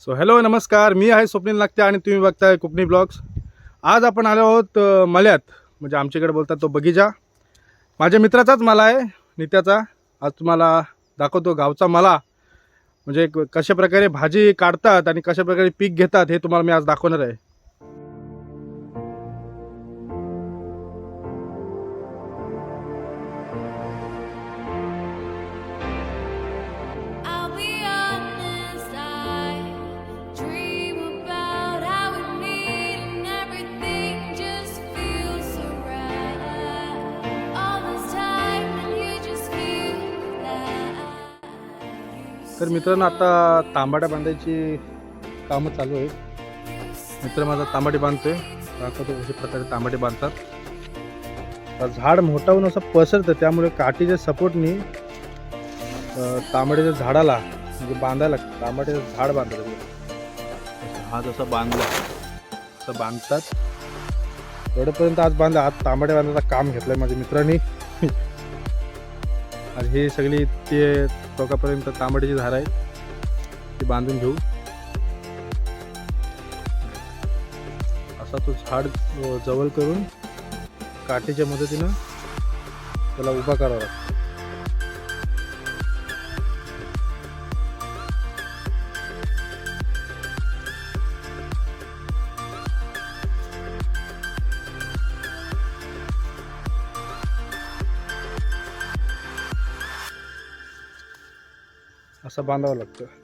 So hello नमस्कार. मी आहे स्वप्नील नागते आणि तुम्ही बघताय कोकणी ब्लॉग्स. आज आपण आलो आहोत मल्यात. म्हणजे आमच्याकडे बोलतात तो बगीचा. माझ्या मित्राचाच मला आहे नित्याचा. आज तुम्हाला दाखवतो गावचा मला. म्हणजे क- कशा प्रकारे भाजी काढतात आणि कशा प्रकारे पीक घेतात हे तुम्हाला मी आज दाखवणार आहे. तर मित्रांनो आता तांबाड्या बांधायची कामं चालू आहेत. मित्र माझा तांबाडी बांधतोय. दाखवतो कशा प्रकारे तांबाडे बांधतात. झाड मोठाहून असं पसरतं त्यामुळे काठीच्या सपोर्टनी तांबड्याच्या झाडाला म्हणजे बांधायला लागतं तांबड्याचं झाड बांधतात. हा जसा बांधला असं बांधतात. एवढंपर्यंत आज बांधला आज तांबड्या बांधायचं काम घेतलंय माझ्या मित्रांनी. आणि हे सगळी ते टोकापर्यंत तांबड्याची झाड आहे ती बांधून घेऊ. असा तो झाड जवळ करून काठीच्या मदतीनं त्याला उभा करावा लागतो. असं बांधावं लागतं.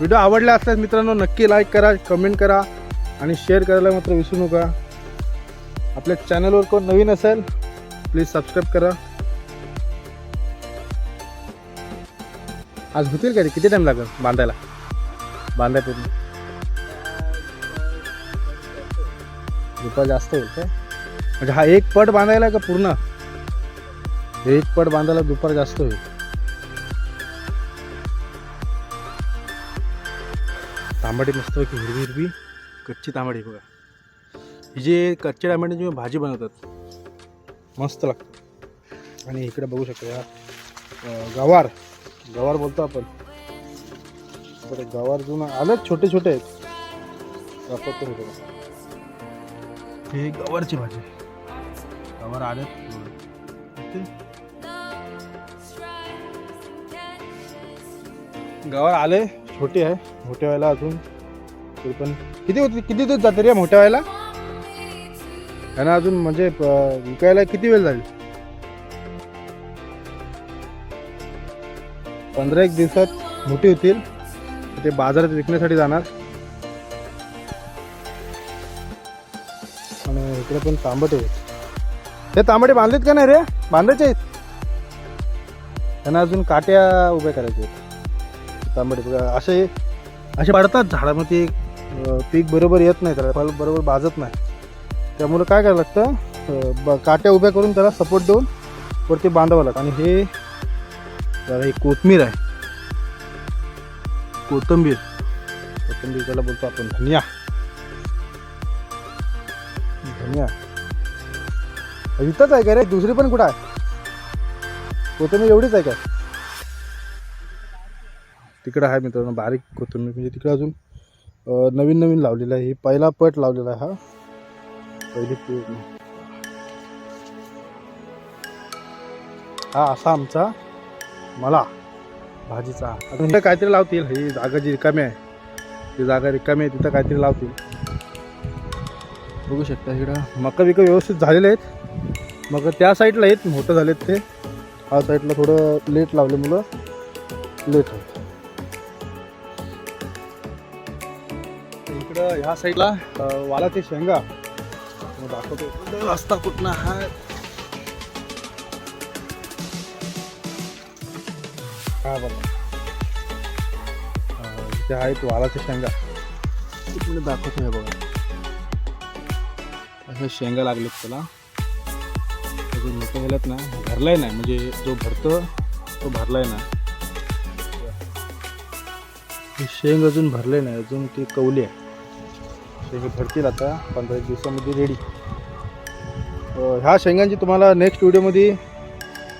व्हिडिओ आवडला असल्यास मित्रांनो नक्की लाईक करा कमेंट करा आणि शेअर करायला मात्र विसरू नका. आपल्या चॅनलवर कोण नवीन असेल प्लीज सबस्क्राईब करा. आज होतील का रे? किती टाईम लागेल बांधायला? बांधाय पूर्ण. दुपार जास्त होईल काय? म्हणजे हा एक पट बांधायला का पूर्ण? एक पट बांधायला दुपार जास्त होईल. तांबडी मस्तपैकी हिरवी हिरवी कच्ची तांबडी बघा. ही जे कच्च्या तांबडीची भाजी बनवतात मस्त लागतं आणि इकडे बघू शकता या गवार. गवार बोलतो आपण. बरं गवार जुना आलंच छोटे छोटे आहेत. दाखवतो मी तुला. गवारची भाजी. गवार आलेत. गवार आले छोटे आहे. मोठे व्हायला अजून. तरी पण किती होती किती दिवस जाते रे मोठ्या व्हायला? त्यांना अजून म्हणजे प- विकायला किती वेळ जाईल? पंधरा एक दिवसात मोठी होतील. ते बाजारात विकण्यासाठी जाणार. आणि इकडे पण तांबट आहेत हे तांबडे बांधलेत का नाही रे? बांधायचे आहेत. त्यांना अजून काट्या उभ्या करायच्या आहेत. तांबडे बघा असे असे पडतात झाडामध्ये अं, पीक बरोबर येत नाही त्याला फळ बरोबर बाजत नाही. त्यामुळं काय करायला लागतं? ब- काट्या उभ्या करून त्याला सपोर्ट देऊन वरती बांधावं लागतं. आणि हे जरा हे कोथमीर आहे. कोथंबीर. कोथंबीर त्याला बोलतो आपण धनिया. धनिया. इथंच आहे का रे? दुसरी पण कुठं आहे? कोथंबीर एवढीच आहे का? तिकडं आहे मित्रांनो बारीक कोथिंबीर. म्हणजे तिकडं अजून नवीन नवीन लावलेलं आहे. हे पहिला पट लावलेला आहे हा. पहिली पेरणी. हा असा आमचा मला भाजीचा. अजून इथं काहीतरी लावतील. ही जागा जी रिकामी आहे ती जागा रिकामी आहे तिथं काहीतरी लावतील. बघू शकता इकडं. मका विकं व्यवस्थित झालेले आहेत. मग त्या साईडला आहेत. मोठं झालेत ते. हा साईडला थोडं लेट लावले मुलं. लेट आहे. ह्या साईडला वाला ते शेंगा. दाखवतो. रस्ता कुठनं हा हा बघा. इथे आहेत वालाच्या शेंगा. इकडे दाखवतो हे बघा. अशा शेंगा लागलेत त्याला. अजून मोठं झाल्यात ना भरलाय नाही. म्हणजे जो भरतो तो भरलाय ना. शेंग अजून भरले नाही. अजून ते कवले आहे. शेंग भरतील आता पंधरा एक दिवसामध्ये रेडी ह्या शेंगांची तुम्हाला नेक्स्ट व्हिडिओमध्ये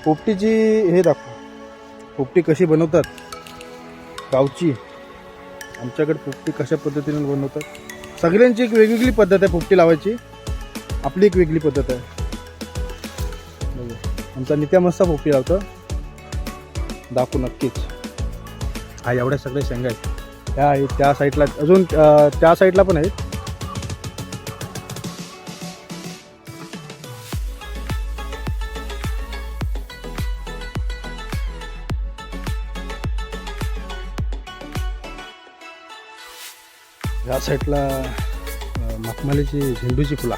पोपटीची हे दाखवू. पोपटी कशी बनवतात गावची आमच्याकडे पोपटी कशा पद्धतीने बनवतात. सगळ्यांची एक वेगवेगळी पद्धत आहे पोपटी लावायची. आपली एक वेगळी पद्धत आहे. आमचा नित्या मस्त पोपटी लावतो. दाखवू नक्कीच. हा एवढ्या सगळ्या शेंगा आहेत. त्या आहेत त्या साईडला अजून त्या साईडला पण आहेत. ह्या साईडला मखमालीची झेंडूची फुला.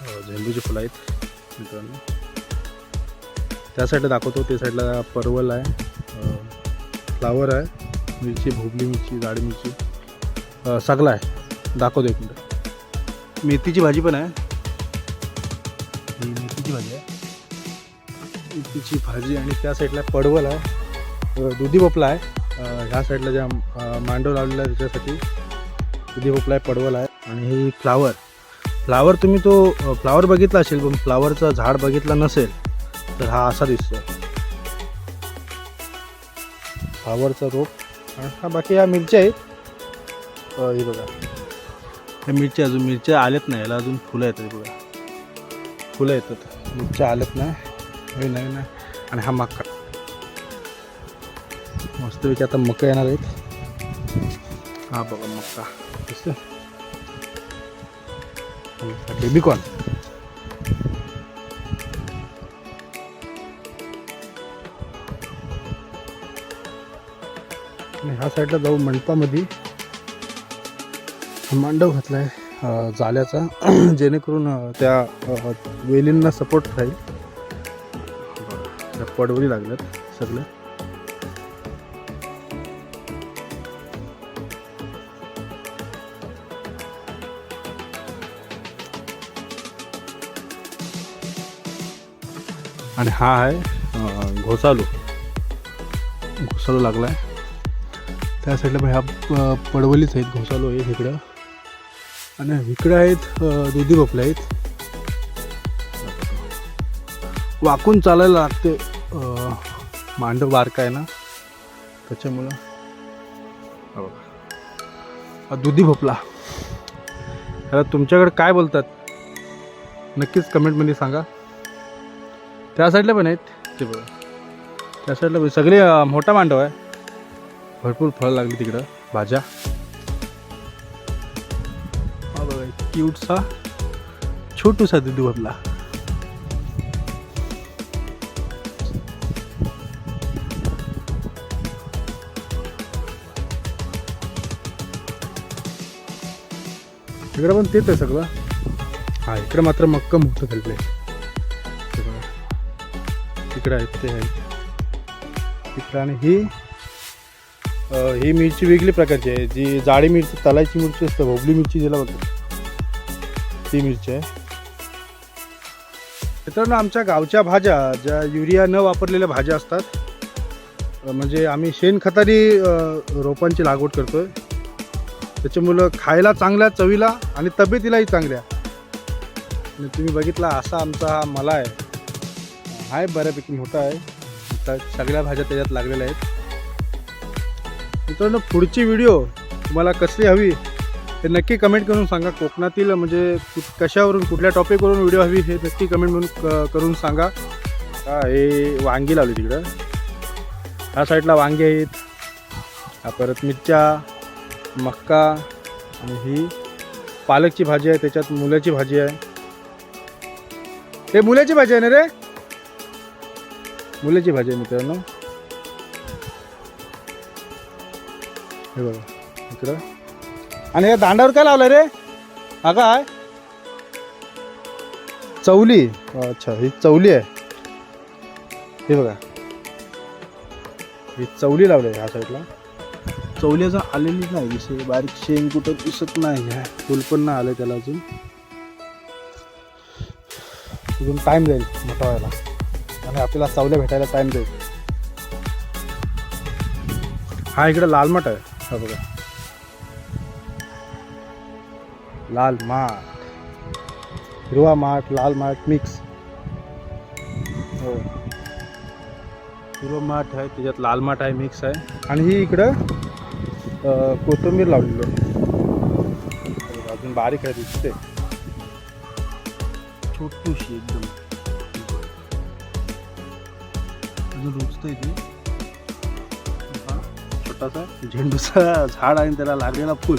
हो, झेंडूची फुलं आहेत मित्रांनो. त्या साईडला दाखवतो त्या साईडला परवल आहे फ्लावर आहे मिरची भोबली मिरची जाडी मिरची सगळं आहे. दाखवतो एक मिनटं. मेथीची भाजी पण आहे. मेथीची भाजी आहे. मेथीची भाजी आणि त्या साईडला पडवल आहे. दुधी भोपळा आहे. ह्या साईडला ज्या मांडव लावलेला आहे त्याच्यासाठी दुधी भोपळा आहे पडवल आहे आणि ही फ्लावर. फ्लावर तुम्ही तो फ्लावर बघितला असेल पण फ्लावरचं झाड बघितलं नसेल तर हा असा दिसतो फ्लावरचा रोप आणि हा बाकी ह्या मिरच्या आहेत. हे ही बघा. ह्या मिरच्या अजून मिरच्या आल्यात नाही याला अजून फुलं येतात बघा. फुलं येतात. मिरच्या आल्यात नाही. हे नवीन आहे आणि हा मका. मस्तपैकी आता मका येणार आहेत. हा बघा मका दिसतं बेबिकॉर्न आणि ह्या साईडला जाऊ मंडपामध्ये. मांडव घातला आहे जाल्याचा. जेणेकरून त्या वेलींना सपोर्ट राहील. पडवली लागल्यात सगळ्या. आणि हा आहे घोसालू घोसालो घोसालो लागला आहे त्या साईडला पण ह्या पडवलीच आहेत घोसालो आहेत इकडं. आणि इकडं आहेत दुधी भोपले आहेत. वाकून चालायला लागते मांडव बारका आहे ना त्याच्यामुळं. दुधी भोपला. त्याला तुमच्याकडे काय बोलतात? नक्कीच कमेंटमध्ये सांगा. त्या साईडला पण आहेत. ते बघा. त्या साईडला पण सगळे अं, मोठा मांडव आहे. भरपूर फळं लागली तिकडं. भाज्या. हा बघा क्यूटसा छोटूसा दुधू भरला. तिकडं पण तेच आहे सगळं. हा इकडं मात्र मक्कम मोठं झालेलं आहे इकडं आहेत ते आहेत. इकडं आणि ही ही मिरची वेगळी प्रकारची आहे. जी जाडी मिरची तलायची मिरची असते भोबली मिरची ज्याला बघतात ती मिरची आहे. मित्रांनो आमच्या गावच्या भाज्या ज्या युरिया न वापरलेल्या भाज्या असतात म्हणजे आम्ही शेणखतानी रोपांची लागवड करतो आहे त्याच्यामुळं खायला चांगल्या चवीला आणि तब्येतीलाही चांगल्या. आणि तुम्ही बघितला असा आमचा हा मला आहे. आहे बऱ्यापैकी मोठा आहे. आता सगळ्या भाज्या त्याच्यात लागलेल्या आहेत. मित्रांनो पुढची व्हिडिओ तुम्हाला कसली हवी हे नक्की कमेंट करून सांगा. कोकणातील म्हणजे कशावरून कुठल्या टॉपिकवरून व्हिडिओ हवी हे नक्की कमेंट म्हणून करून सांगा. का हे वांगी लावली तिकडं. ह्या साईडला वांगे आहेत. परत मिरच्या मक्का आणि ही पालकची भाजी आहे. त्याच्यात मुलाची भाजी आहे. हे मुलाची भाजी आहे ना रे? मुलाची भाजी आहे मित्रांनो. हे बघा इकडं आणि या दांडावर काय लावलं रे? हा काय? चवली. अच्छा ही चवली आहे. हे बघा. ही चवली लावली आहे ह्या साईडला. चवली अजून आलेलीच नाही दिसे बारीक शेंग कुठं दिसत नाही. ह्या फुल पण नाही आलं त्याला अजून. अजून टाईम जाईल मोठा व्हायला. आणि आपल्याला सावल्या भेटायला टाईम देऊ. हा इकडे लाल मठ आहे. हा बघा. लाल माठ. हिरवा माठ लाल माठ मिक्स हो. हिरवा माठ आहे त्याच्यात लाल माठ आहे मिक्स आहे. आणि ही इकडं कोथिंबीर लावलेलो अजून बारीक आहे दिसते. छोटूशी एकदम. अजून रुचतंय इथे छोटासा झेंडूचा झाड आहे आणि त्याला लागलेला फुल.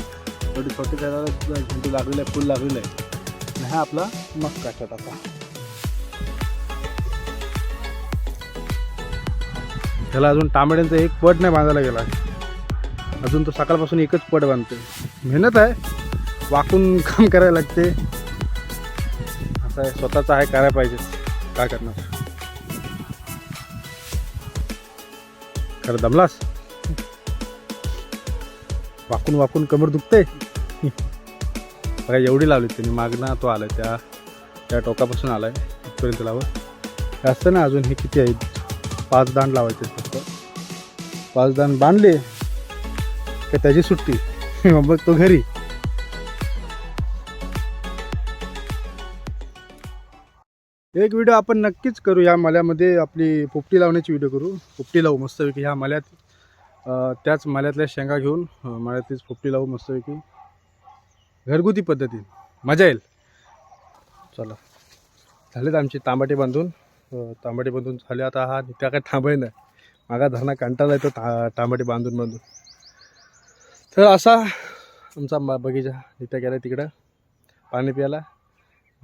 छोटे छोटे त्याला झेंडू लागलेला आहे फुल लागलेलं आहे. आणि हा आपला मक्का छोटासा त्याला अजून तांबड्यांचा एक पट नाही बांधायला गेला. अजून तो सकाळपासून एकच पट बांधतोय. मेहनत आहे. वाकून काम करायला लागते. असं आहे स्वतःचं आहे करायला पाहिजे. काय करणार? खरं दमलास? वाकून वाकून कमर दुखते बघा एवढी लावली त्यांनी. मागणं तो आलाय त्या त्या टोकापासून आलाय इथपर्यंत लावत असतं ना अजून हे किती आहेत? पाच दांड लावायचे फक्त. पाच दांड बांधले का त्याची सुट्टी. मग तो घरी. एक व्हिडिओ आपण नक्कीच करू. या मल्यामध्ये आपली पोपटी लावण्याची व्हिडिओ करू. पोपटी लावू मस्तपैकी ह्या मल्यात त्याच मल्यातल्या शेंगा घेऊन अं, पोपटी लावू मस्तपैकी घरगुती पद्धती मजा येईल. चला. झालेत आमची तांबाटी बांधून. तांबाटे तांबाटी बांधून झाले. आता हा त्या काय थांबाय नाही. मागा धरणा कंटाळा येतो ता तांबाटी बांधून बांधून. तर असा आमचा बगीचा. इथं गेला तिकडं. पाणी प्यायला.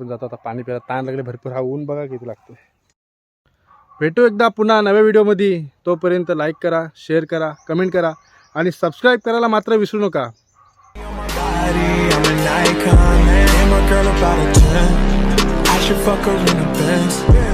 पण जातो. आता पाणी प्यायला ताण लागले भरपूर. हा ऊन बघा किती लागतो भेटू एकदा पुन्हा नव्या व्हिडिओमध्ये. तोपर्यंत लाईक करा शेअर करा कमेंट करा आणि सबस्क्राईब करायला मात्र विसरू नका. I should fuck her in the Benz.